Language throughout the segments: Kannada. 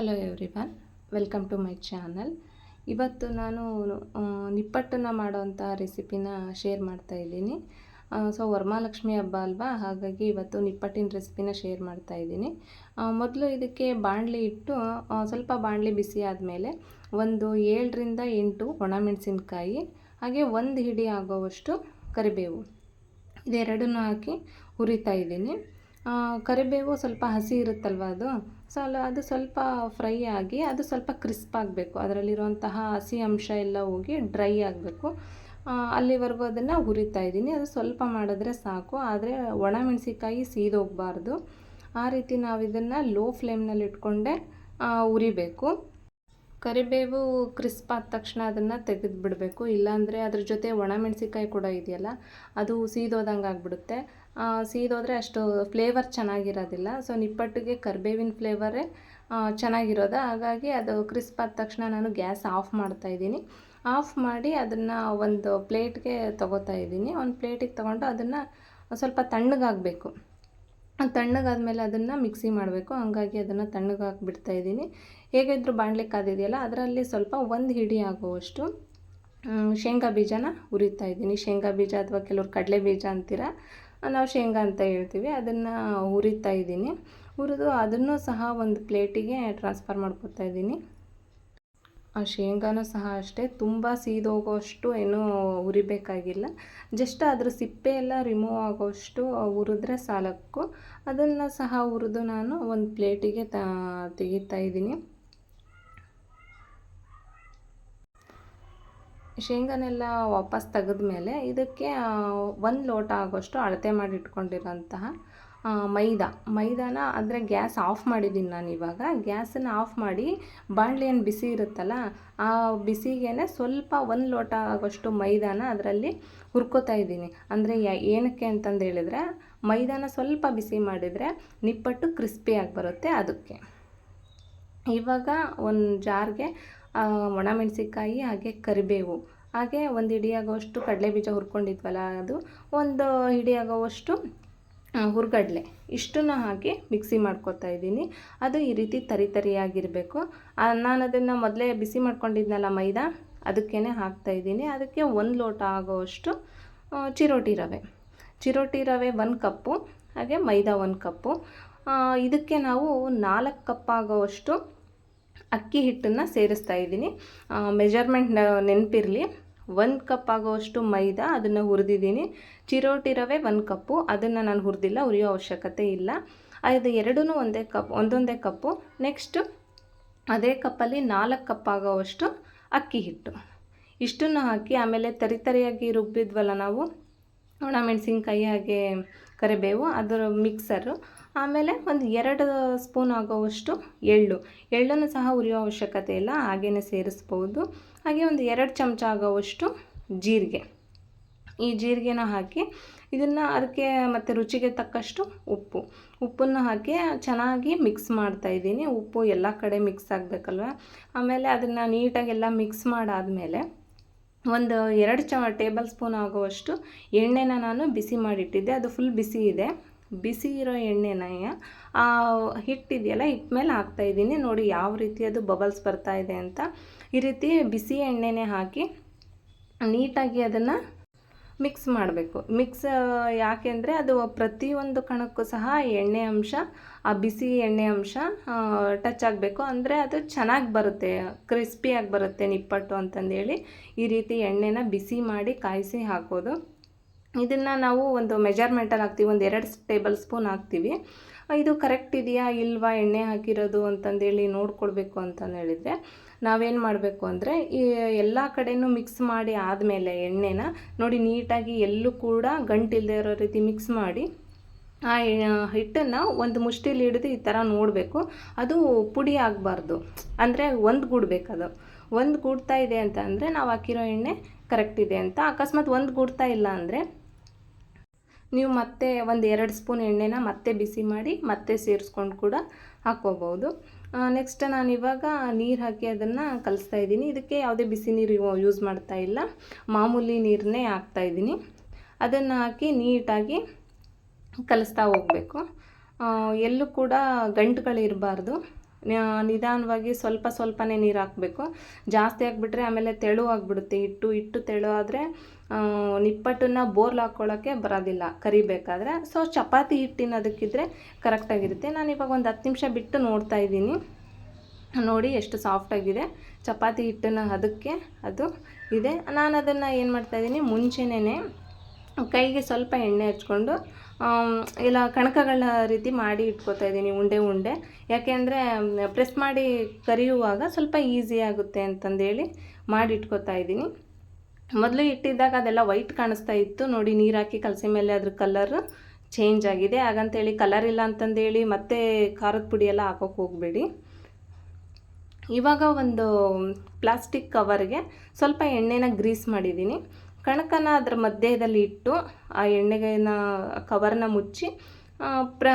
Hello everyone welcome to my channel ಇವತ್ತು ನಾನು ನಿಪ್ಪಟ್ಟನ್ನ ಮಾಡೋವಂಥ ರೆಸಿಪಿನ ಶೇರ್ ಮಾಡ್ತಾ ಇದ್ದೀನಿ. ಸೊ ವರಮಹಾಲಕ್ಷ್ಮಿ ಹಬ್ಬ ಅಲ್ವಾ? ಹಾಗಾಗಿ ಇವತ್ತು ನಿಪ್ಪಟ್ಟಿನ ರೆಸಿಪಿನ ಶೇರ್ ಮಾಡ್ತಾ ಇದ್ದೀನಿ. ಮೊದಲು ಇದಕ್ಕೆ ಬಾಣಲಿ ಇಟ್ಟು ಸ್ವಲ್ಪ ಬಾಣಲಿ ಬಿಸಿ ಆದಮೇಲೆ ಒಂದು ಏಳರಿಂದ ಎಂಟು ಒಣಮೆಣಸಿನ್ಕಾಯಿ, ಹಾಗೆ ಒಂದು ಹಿಡಿ ಆಗೋವಷ್ಟು ಕರಿಬೇವು. ಇದೆರಡನ್ನೂ ಹಾಕಿ ಹುರಿತಾ ಇದ್ದೀನಿ. ಕರಿಬೇವು ಸ್ವಲ್ಪ ಹಸಿ ಇರುತ್ತಲ್ವ ಅದು? ಸೊ ಅಲ್ಲ ಅದು ಸ್ವಲ್ಪ ಫ್ರೈ ಆಗಿ ಅದು ಸ್ವಲ್ಪ ಕ್ರಿಸ್ಪ್ ಆಗಬೇಕು. ಅದರಲ್ಲಿರುವಂತಹ ಹಸಿ ಅಂಶ ಎಲ್ಲ ಹೋಗಿ ಡ್ರೈ ಆಗಬೇಕು. ಅಲ್ಲಿವರೆಗೂ ಅದನ್ನು ಹುರಿತಾ ಇದ್ದೀನಿ. ಅದು ಸ್ವಲ್ಪ ಮಾಡಿದ್ರೆ ಸಾಕು. ಆದರೆ ಒಣಮೆಣಸಿಕಾಯಿ ಸೀದೋಗಬಾರ್ದು ಆ ರೀತಿ ನಾವು ಇದನ್ನು ಲೋ ಫ್ಲೇಮ್ನಲ್ಲಿ ಇಟ್ಕೊಂಡೆ ಆ, ಹುರಿಬೇಕು. ಕರಿಬೇವು ಕ್ರಿಸ್ಪ್ ಆದ ತಕ್ಷಣ ಅದನ್ನು ತೆಗೆದು ಬಿಡಬೇಕು ಇಲ್ಲಾಂದರೆ ಅದ್ರ ಜೊತೆ ಒಣಮೆಣಸಿಕಾಯಿ ಕೂಡ ಇದೆಯಲ್ಲ ಅದು ಸೀದೋದಂಗೆ ಆಗಿಬಿಡುತ್ತೆ. ಸೀದೋದ್ರೆ ಅಷ್ಟು ಫ್ಲೇವರ್ ಚೆನ್ನಾಗಿರೋದಿಲ್ಲ. ಸೊ ನಿಪ್ಪಟ್ಟಿಗೆ ಕರಿಬೇವಿನ ಫ್ಲೇವರೇ ಚೆನ್ನಾಗಿರೋದು. ಹಾಗಾಗಿ ಅದು ಕ್ರಿಸ್ಪ್ ಆದ ತಕ್ಷಣ ನಾನು ಗ್ಯಾಸ್ ಆಫ್ ಮಾಡ್ತಾ ಇದ್ದೀನಿ. ಆಫ್ ಮಾಡಿ ಅದನ್ನು ಒಂದು ಪ್ಲೇಟ್ಗೆ ತೊಗೋತಾ ಇದ್ದೀನಿ. ಒಂದು ಪ್ಲೇಟಿಗೆ ತೊಗೊಂಡು ಅದನ್ನು ಸ್ವಲ್ಪ ತಣ್ಣಗಾಗಬೇಕು. ತಣ್ಣಗಾದ್ಮೇಲೆ ಅದನ್ನು ಮಿಕ್ಸಿ ಮಾಡಬೇಕು. ಹಂಗಾಗಿ ಅದನ್ನು ತಣ್ಣಗಾಕ್ಬಿಡ್ತಾ ಇದ್ದೀನಿ. ಹೇಗಿದ್ರು ಬಾಣಲೆ ಕಾದಿದೆಯಲ್ಲ ಅದರಲ್ಲಿ ಸ್ವಲ್ಪ ಒಂದು ಹಿಡಿ ಆಗುವಷ್ಟು ಶೇಂಗಾ ಬೀಜನ ಹುರಿತಾ ಇದ್ದೀನಿ. ಶೇಂಗಾ ಬೀಜ ಅಥವಾ ಕೆಲವ್ರು ಕಡಲೆ ಬೀಜ ಅಂತೀರ ನಾವು ಶೇಂಗಾ ಅಂತ ಹೇಳ್ತೀವಿ, ಅದನ್ನು ಹುರಿತಾ ಇದ್ದೀನಿ. ಹುರಿದು ಅದನ್ನು ಸಹ ಒಂದು ಪ್ಲೇಟಿಗೆ ಟ್ರಾನ್ಸ್ಫರ್ ಮಾಡ್ಕೊತಾ ಇದ್ದೀನಿ. ಆ ಶೇಂಗಾನೂ ಸಹ ಅಷ್ಟೇ, ತುಂಬ ಸೀದೋಗೋಷ್ಟು ಏನೂ ಹುರಿಬೇಕಾಗಿಲ್ಲ. ಜಸ್ಟ್ ಅದ್ರ ಸಿಪ್ಪೆ ಎಲ್ಲ ರಿಮೂವ್ ಆಗೋಷ್ಟು ಹುರಿದ್ರೆ ಸಾಲಕ್ಕು. ಅದನ್ನು ಸಹ ಹುರಿದು ನಾನು ಒಂದು ಪ್ಲೇಟಿಗೆ ತೆಗಿತಾ ಇದ್ದೀನಿ. ಶೇಂಗಾನೆಲ್ಲ ವಾಪಸ್ ತೆಗೆದ್ಮೇಲೆ ಇದಕ್ಕೆ ಒಂದು ಲೋಟ ಆಗೋಷ್ಟು ಅಳತೆ ಮಾಡಿ ಇಟ್ಕೊಂಡಿರೋಂತಹ ಮೈದಾ. ಮೈದಾನ ಅಂದರೆ ಗ್ಯಾಸ್ ಆಫ್ ಮಾಡಿದ್ದೀನಿ ನಾನು ಇವಾಗ. ಗ್ಯಾಸನ್ನು ಆಫ್ ಮಾಡಿ ಬಾಣಲಿ ಏನು ಬಿಸಿ ಇರುತ್ತಲ್ಲ, ಆ ಬಿಸಿಗೆ ಸ್ವಲ್ಪ ಒಂದು ಲೋಟ ಆಗೋಷ್ಟು ಮೈದಾನ ಅದರಲ್ಲಿ ಹುರ್ಕೋತಾ ಇದ್ದೀನಿ. ಅಂದರೆ ಏನಕ್ಕೆ ಅಂತಂದು ಹೇಳಿದರೆ, ಮೈದಾನ ಸ್ವಲ್ಪ ಬಿಸಿ ಮಾಡಿದರೆ ನಿಪ್ಪಟ್ಟು ಕ್ರಿಸ್ಪಿಯಾಗಿ ಬರುತ್ತೆ ಅದಕ್ಕೆ. ಇವಾಗ ಒಂದು ಜಾರ್ಗೆ ಆ, ಒಣಮೆಣಸಿಕಾಯಿ ಹಾಗೆ ಕರಿಬೇವು. ಹಾಗೆ ಒಂದು ಹಿಡಿಯಾಗುವಷ್ಟು ಕಡಲೆ ಬೀಜ ಹುರ್ಕೊಂಡಿದ್ವಲ್ಲ ಅದು ಒಂದು ಹಿಡಿಯಾಗುವಷ್ಟು ಹುರ್ಗಡಲೆ. ಇಷ್ಟನ್ನು ಹಾಕಿ ಮಿಕ್ಸಿ ಮಾಡ್ಕೊತಾ ಇದ್ದೀನಿ. ಅದು ಈ ರೀತಿ ತರಿ ತರಿಯಾಗಿರಬೇಕು. ನಾನು ಅದನ್ನು ಮೊದಲೇ ಬಿಸಿ ಮಾಡ್ಕೊಂಡಿದ್ನಲ್ಲ ಮೈದಾ ಅದಕ್ಕೇ ಹಾಕ್ತಾ ಇದ್ದೀನಿ. ಅದಕ್ಕೆ ಒಂದು ಲೋಟ ಆಗೋವಷ್ಟು ಚಿರೋಟಿ ರವೆ. ಚಿರೋಟಿ ರವೆ ಒಂದು ಕಪ್ಪು ಹಾಗೆ ಮೈದಾ ಒಂದು ಕಪ್ಪು. ಇದಕ್ಕೆ ನಾವು ನಾಲ್ಕು ಕಪ್ ಆಗೋವಷ್ಟು ಅಕ್ಕಿ ಹಿಟ್ಟನ್ನು ಸೇರಿಸ್ತಾ ಇದ್ದೀನಿ. ಮೆಜರ್ಮೆಂಟ್ ನೆನಪಿರಲಿ. ಒಂದು ಕಪ್ ಆಗೋವಷ್ಟು ಮೈದಾ ಅದನ್ನು ಹುರಿದಿದ್ದೀನಿ. ಚಿರೋಟಿ ರವೆ ಒಂದು ಕಪ್ಪು. ಅದನ್ನು ನಾನು ಹುರಿದಿಲ್ಲ, ಹುರಿಯೋ ಅವಶ್ಯಕತೆ ಇಲ್ಲ. ಅದು ಎರಡೂ ಒಂದೇ ಕಪ್, ಒಂದೊಂದೇ ಕಪ್ಪು. ನೆಕ್ಸ್ಟು ಅದೇ ಕಪ್ಪಲ್ಲಿ ನಾಲ್ಕು ಕಪ್ ಆಗೋವಷ್ಟು ಅಕ್ಕಿ ಹಿಟ್ಟು. ಇಷ್ಟನ್ನು ಹಾಕಿ ಆಮೇಲೆ ತರಿತರಿಯಾಗಿ ರುಬ್ಬಿದ್ವಲ್ಲ ನಾವು ಒಣಮೆಣಸಿನ್ಕಾಯಿ ಹಾಗೆ ಕರಿಬೇವು, ಅದರ ಮಿಕ್ಸರು ಆಮೇಲೆ ಒಂದು ಎರಡು ಸ್ಪೂನ್ ಆಗೋವಷ್ಟು ಎಳ್ಳು. ಎಳ್ಳನ್ನು ಸಹ ಹುರಿಯೋ ಅವಶ್ಯಕತೆ ಇಲ್ಲ ಹಾಗೆಯೇ ಸೇರಿಸ್ಬೋದು. ಹಾಗೆ ಒಂದು ಎರಡು ಚಮಚ ಆಗೋವಷ್ಟು ಜೀರಿಗೆ. ಈ ಜೀರಿಗೆನ ಹಾಕಿ ಇದನ್ನು ಅದಕ್ಕೆ ಮತ್ತು ರುಚಿಗೆ ತಕ್ಕಷ್ಟು ಉಪ್ಪು. ಉಪ್ಪನ್ನು ಹಾಕಿ ಚೆನ್ನಾಗಿ ಮಿಕ್ಸ್ ಮಾಡ್ತಾ ಇದ್ದೀನಿ. ಉಪ್ಪು ಎಲ್ಲ ಕಡೆ ಮಿಕ್ಸ್ ಆಗಬೇಕಲ್ವ? ಆಮೇಲೆ ಅದನ್ನು ನೀಟಾಗೆಲ್ಲ ಮಿಕ್ಸ್ ಮಾಡಾದಮೇಲೆ ಒಂದು ಎರಡು ಚ ಟೇಬಲ್ ಸ್ಪೂನ್ ಆಗುವಷ್ಟು ಎಣ್ಣೆನ ನಾನು ಬಿಸಿ ಮಾಡಿಟ್ಟಿದ್ದೆ. ಅದು ಫುಲ್ ಬಿಸಿ ಇದೆ. ಬಿಸಿ ಇರೋ ಎಣ್ಣೆನ ಹಿಟ್ಟಿದೆಯಲ್ಲ ಹಿಟ್ಟು ಮೇಲೆ ಹಾಕ್ತಾಯಿದ್ದೀನಿ ನೋಡಿ ಯಾವ ರೀತಿ ಅದು ಬಬಲ್ಸ್ ಬರ್ತಾ ಇದೆ ಅಂತ. ಈ ರೀತಿ ಬಿಸಿ ಎಣ್ಣೆನೇ ಹಾಕಿ ನೀಟಾಗಿ ಅದನ್ನು ಮಿಕ್ಸ್ ಮಾಡಬೇಕು. ಮಿಕ್ಸ್ ಯಾಕೆಂದರೆ ಅದು ಪ್ರತಿಯೊಂದು ಕಣಕ್ಕೂ ಸಹ ಎಣ್ಣೆ ಅಂಶ, ಆ ಬಿಸಿ ಎಣ್ಣೆ ಅಂಶ ಟಚ್ ಆಗಬೇಕು. ಅಂದರೆ ಅದು ಚೆನ್ನಾಗಿ ಬರುತ್ತೆ ಕ್ರಿಸ್ಪಿಯಾಗಿ ಬರುತ್ತೆ ನಿಪ್ಪಟ್ಟು ಅಂತಂದೇಳಿ. ಈ ರೀತಿ ಎಣ್ಣೆನ ಬಿಸಿ ಮಾಡಿ ಕಾಯಿಸಿ ಹಾಕೋದು. ಇದನ್ನು ನಾವು ಒಂದು ಮೆಜರ್ಮೆಂಟಲ್ಲಿ ಹಾಕ್ತೀವಿ, ಒಂದು ಎರಡು ಟೇಬಲ್ ಸ್ಪೂನ್ ಹಾಕ್ತೀವಿ. ಇದು ಕರೆಕ್ಟ್ ಇದೆಯಾ, ಇಲ್ವಾ, ಎಣ್ಣೆ ಹಾಕಿರೋದು ಅಂತಂದೇಳಿ ನೋಡ್ಕೊಳ್ಬೇಕು ಅಂತಂದು ಹೇಳಿದರೆ. ನಾವೇನು ಮಾಡಬೇಕು ಅಂದರೆ ಈ ಎಲ್ಲ ಕಡೆನೂ ಮಿಕ್ಸ್ ಮಾಡಿ ಆದಮೇಲೆ ಎಣ್ಣೆನ ನೋಡಿ ನೀಟಾಗಿ ಎಲ್ಲೂ ಕೂಡ ಗಂಟಿಲ್ಲದೆ ಇರೋ ರೀತಿ ಮಿಕ್ಸ್ ಮಾಡಿ ಆ ಹಿಟ್ಟನ್ನು ಒಂದು ಮುಷ್ಟಿಲಿ ಹಿಡಿದು ಈ ಥರ ನೋಡಬೇಕು. ಅದು ಪುಡಿ ಆಗಬಾರ್ದು. ಅಂದರೆ ಒಂದು ಅದು ಒಂದು ಗೂಡ್ತಾ ಇದೆ ಅಂತ ಅಂದರೆ ನಾವು ಹಾಕಿರೋ ಎಣ್ಣೆ ಕರೆಕ್ಟ್ ಇದೆ ಅಂತ. ಅಕಸ್ಮಾತ್ ಒಂದು ಗೂಡ್ತಾ ಇಲ್ಲ ಅಂದರೆ ನೀವು ಮತ್ತೆ ಒಂದು ಎರಡು ಸ್ಪೂನ್ ಎಣ್ಣೆನ ಮತ್ತೆ ಬಿಸಿ ಮಾಡಿ ಮತ್ತೆ ಸೇರಿಸ್ಕೊಂಡು ಕೂಡ ಹಾಕ್ಕೋಬೋದು ನೆಕ್ಸ್ಟ್ ನಾನು ಇವಾಗ ನೀರು ಹಾಕಿ ಅದನ್ನು ಕಲಿಸ್ತಾ ಇದ್ದೀನಿ. ಇದಕ್ಕೆ ಯಾವುದೇ ಬಿಸಿ ನೀರು ಯೂಸ್ ಮಾಡ್ತಾ ಇಲ್ಲ. ಮಾಮೂಲಿ ನೀರನ್ನೇ ಹಾಕ್ತಾ ಇದ್ದೀನಿ. ಅದನ್ನು ಹಾಕಿ ನೀಟಾಗಿ ಕಲಿಸ್ತಾ ಹೋಗಬೇಕು. ಎಲ್ಲೂ ಕೂಡ ಗಂಟುಗಳಿರಬಾರ್ದು ನಿಧಾನವಾಗಿ ಸ್ವಲ್ಪ ಸ್ವಲ್ಪನೇ ನೀರು ಹಾಕಬೇಕು. ಜಾಸ್ತಿ ಹಾಕ್ಬಿಟ್ರೆ ಆಮೇಲೆ ತೆಳು ಆಗಿಬಿಡುತ್ತೆ. ಹಿಟ್ಟು ಹಿಟ್ಟು ತೆಳು ಆದರೆ ನಿಪ್ಪಟ್ಟನ್ನು ಬೋರ್ಲ್ ಹಾಕ್ಕೊಳ್ಳೋಕ್ಕೆ ಬರೋದಿಲ್ಲ, ಕರಿಬೇಕಾದ್ರೆ. ಸೊ ಚಪಾತಿ ಹಿಟ್ಟಿನ ಅದಕ್ಕಿದ್ರೆ ಕರೆಕ್ಟಾಗಿರುತ್ತೆ ನಾನು ಇವಾಗ ಒಂದು ಹತ್ತು ನಿಮಿಷ ಬಿಟ್ಟು ನೋಡ್ತಾ ಇದ್ದೀನಿ. ನೋಡಿ ಎಷ್ಟು ಸಾಫ್ಟಾಗಿದೆ ಚಪಾತಿ ಹಿಟ್ಟನ್ನು ಅದಕ್ಕೆ ಅದು ಇದೆ. ನಾನು ಅದನ್ನು ಏನು ಮಾಡ್ತಾಯಿದ್ದೀನಿ ಮುಂಚೆನೇ ಕೈಗೆ ಸ್ವಲ್ಪ ಎಣ್ಣೆ ಹಚ್ಕೊಂಡು ಇಲ್ಲ ಕಣಕಗಳ ರೀತಿ ಮಾಡಿ ಇಟ್ಕೋತಾ ಇದ್ದೀನಿ ಉಂಡೆ ಉಂಡೆ. ಯಾಕೆಂದರೆ ಪ್ರೆಸ್ ಮಾಡಿ ಕರಿಯುವಾಗ ಸ್ವಲ್ಪ ಈಸಿ ಆಗುತ್ತೆ ಅಂತಂದೇಳಿ ಮಾಡಿ ಇಟ್ಕೋತಾ ಇದ್ದೀನಿ. ಮೊದಲು ಇಟ್ಟಿದ್ದಾಗ ಅದೆಲ್ಲ ವೈಟ್ ಕಾಣಿಸ್ತಾ ಇತ್ತು. ನೋಡಿ, ನೀರು ಹಾಕಿ ಕಲಸಿ ಮೇಲೆ ಅದ್ರ ಕಲರ್ ಚೇಂಜ್ ಆಗಿದೆ. ಹಾಗಂತೇಳಿ ಕಲರ್ ಇಲ್ಲ ಅಂತಂದೇಳಿ ಮತ್ತೆ ಖಾರದ ಪುಡಿ ಎಲ್ಲ ಹಾಕೋಕೆ ಹೋಗಬೇಡಿ. ಇವಾಗ ಒಂದು ಪ್ಲಾಸ್ಟಿಕ್ ಕವರ್ಗೆ ಸ್ವಲ್ಪ ಎಣ್ಣೆನ ಗ್ರೀಸ್ ಮಾಡಿದ್ದೀನಿ. ಕಣಕನ ಅದರ ಮಧ್ಯದಲ್ಲಿ ಇಟ್ಟು ಆ ಎಣ್ಣೆಗೆನ ಕವರ್ನ ಮುಚ್ಚಿ ಪ್ರ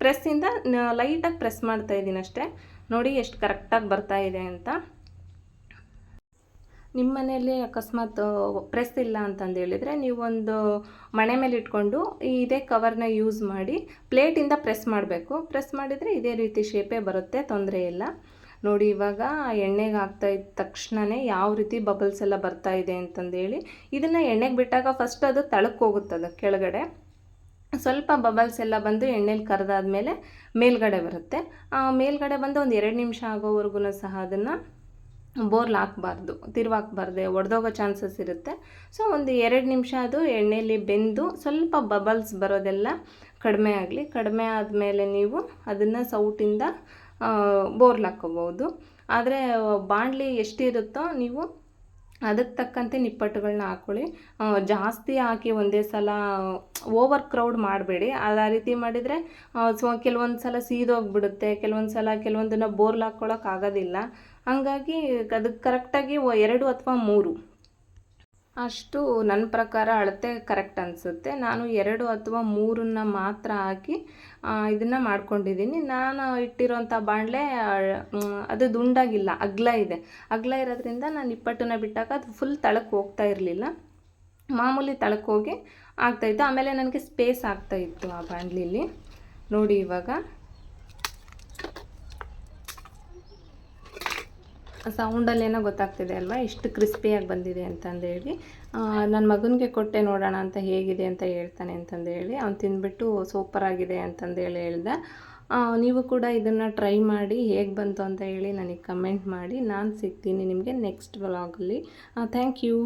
ಪ್ರೆಸ್ಸಿಂದ ಲೈಟಾಗಿ ಪ್ರೆಸ್ ಮಾಡ್ತಾ ಇದ್ದೀನಿ ಅಷ್ಟೇ ನೋಡಿ, ಎಷ್ಟು ಕರೆಕ್ಟಾಗಿ ಬರ್ತಾ ಇದೆ ಅಂತ. ನಿಮ್ಮ ಮನೆಯಲ್ಲಿ ಅಕಸ್ಮಾತ್ ಪ್ರೆಸ್ ಇಲ್ಲ ಅಂತಂದು ಹೇಳಿದರೆ ನೀವೊಂದು ಮಣೆ ಮೇಲೆ ಇಟ್ಕೊಂಡು ಇದೇ ಕವರ್ನ ಯೂಸ್ ಮಾಡಿ ಪ್ಲೇಟಿಂದ ಪ್ರೆಸ್ ಮಾಡಬೇಕು. ಪ್ರೆಸ್ ಮಾಡಿದರೆ ಇದೇ ರೀತಿ ಶೇಪೇ ಬರುತ್ತೆ, ತೊಂದರೆ ಇಲ್ಲ. ನೋಡಿ, ಇವಾಗ ಎಣ್ಣೆಗೆ ಹಾಕ್ತಾ ಇದ್ದ ತಕ್ಷಣವೇ ಯಾವ ರೀತಿ ಬಬಲ್ಸ್ ಎಲ್ಲ ಬರ್ತಾ ಇದೆ ಅಂತಂದೇಳಿ ಇದನ್ನು ಎಣ್ಣೆಗೆ ಬಿಟ್ಟಾಗ ಫಸ್ಟ್ ಅದು ತಳಕ್ಕೆ ಅದು ಕೆಳಗಡೆ. ಸ್ವಲ್ಪ ಬಬಲ್ಸ್ ಎಲ್ಲ ಬಂದು ಎಣ್ಣೆಲಿ ಕರೆದಾದ್ಮೇಲೆ ಮೇಲ್ಗಡೆ ಬರುತ್ತೆ. ಮೇಲ್ಗಡೆ ಬಂದು ಒಂದು ಎರಡು ನಿಮಿಷ ಆಗೋವರೆಗೂ ಸಹ ಅದನ್ನು ಬೋರ್ಲ್ ಹಾಕ್ಬಾರ್ದು, ತಿರುವಾಕ್ಬಾರ್ದೆ, ಒಡೆದೋಗೋ ಚಾನ್ಸಸ್ ಇರುತ್ತೆ. ಸೊ ಒಂದು ಎರಡು ನಿಮಿಷ ಅದು ಎಣ್ಣೆಯಲ್ಲಿ ಬೆಂದು ಸ್ವಲ್ಪ ಬಬಲ್ಸ್ ಬರೋದೆಲ್ಲ ಕಡಿಮೆ ಆಗಲಿ, ಕಡಿಮೆ ಆದಮೇಲೆ ನೀವು ಅದನ್ನು ಸೌಟಿಂದ ಬೋರ್ಲ್ ಹಾಕ್ಕೋಬೋದು ಆದರೆ, ಬಾಣಲಿ ಎಷ್ಟಿರುತ್ತೋ ನೀವು ಅದಕ್ಕೆ ತಕ್ಕಂತೆ ನಿಪ್ಪಟ್ಟುಗಳನ್ನ ಹಾಕ್ಕೊಳ್ಳಿ ಜಾಸ್ತಿ ಹಾಕಿ ಒಂದೇ ಸಲ ಓವರ್ ಕ್ರೌಡ್ ಮಾಡಬೇಡಿ. ಆ ರೀತಿ ಮಾಡಿದರೆ ಸೊ, ಕೆಲವೊಂದು ಸಲ ಸೀದೋಗ್ಬಿಡುತ್ತೆ. ಕೆಲವೊಂದು ಸಲ ಕೆಲವೊಂದನ್ನು ಬೋರ್ಲ್ ಹಾಕ್ಕೊಳ್ಳೋಕ್ಕಾಗೋದಿಲ್ಲ ಹಂಗಾಗಿ ಅದಕ್ಕೆ ಕರೆಕ್ಟಾಗಿ ಎರಡು ಅಥವಾ ಮೂರು. ಅಷ್ಟು ನನ್ನ ಪ್ರಕಾರ ಅಳತೆ ಕರೆಕ್ಟ್ ಅನಿಸುತ್ತೆ. ನಾನು ಎರಡು ಅಥವಾ ಮೂರನ್ನ ಮಾತ್ರ ಹಾಕಿ ಇದನ್ನು ಮಾಡ್ಕೊಂಡಿದ್ದೀನಿ. ನಾನು ಇಟ್ಟಿರೋಂಥ ಬಾಣಲೆ ಅದು ದುಂಡಾಗಿಲ್ಲ, ಅಗ್ಲ ಇದೆ. ಅಗ್ಲ ಇರೋದ್ರಿಂದ ನಾನು ನಿಪ್ಪಟ್ಟನ್ನ ಬಿಟ್ಟಾಗ ಅದು ಫುಲ್ ತಳಕ್ಕೆ ಹೋಗ್ತಾ ಇರಲಿಲ್ಲ. ಮಾಮೂಲಿ ತಳಕ್ಕೆ ಹೋಗಿ ಆಗ್ತಾಯಿತ್ತು ಆಮೇಲೆ ನನಗೆ ಸ್ಪೇಸ್ ಆಗ್ತಾಯಿತ್ತು ಆ ಬಾಣಲಿಲಿ ನೋಡಿ ಇವಾಗ. ಸೌಂಡಲ್ಲೇನೋ ಗೊತ್ತಾಗ್ತಿದೆ ಅಲ್ವಾ? ಎಷ್ಟು ಕ್ರಿಸ್ಪಿಯಾಗಿ ಬಂದಿದೆ ಅಂತಂದೇಳಿ ನನ್ನ ಮಗನಿಗೆ ಕೊಟ್ಟೆ ನೋಡೋಣ ಅಂತ ಹೇಗಿದೆ ಅಂತ ಹೇಳ್ತಾನೆ ಅಂತಂದು ಹೇಳಿ ಅವ್ನು ತಿಂದ್ಬಿಟ್ಟು ಸೂಪರಾಗಿದೆ ಅಂತಂದೇಳಿ ಹೇಳ್ದೆ. ನೀವು ಕೂಡ ಇದನ್ನು ಟ್ರೈ ಮಾಡಿ ಹೇಗೆ ಬಂತು ಅಂತ ಹೇಳಿ ನನಗೆ ಕಮೆಂಟ್ ಮಾಡಿ. ನಾನು ಸಿಗ್ತೀನಿ ನಿಮಗೆ ನೆಕ್ಸ್ಟ್ ವ್ಲಾಗಲ್ಲಿ ಥ್ಯಾಂಕ್ ಯು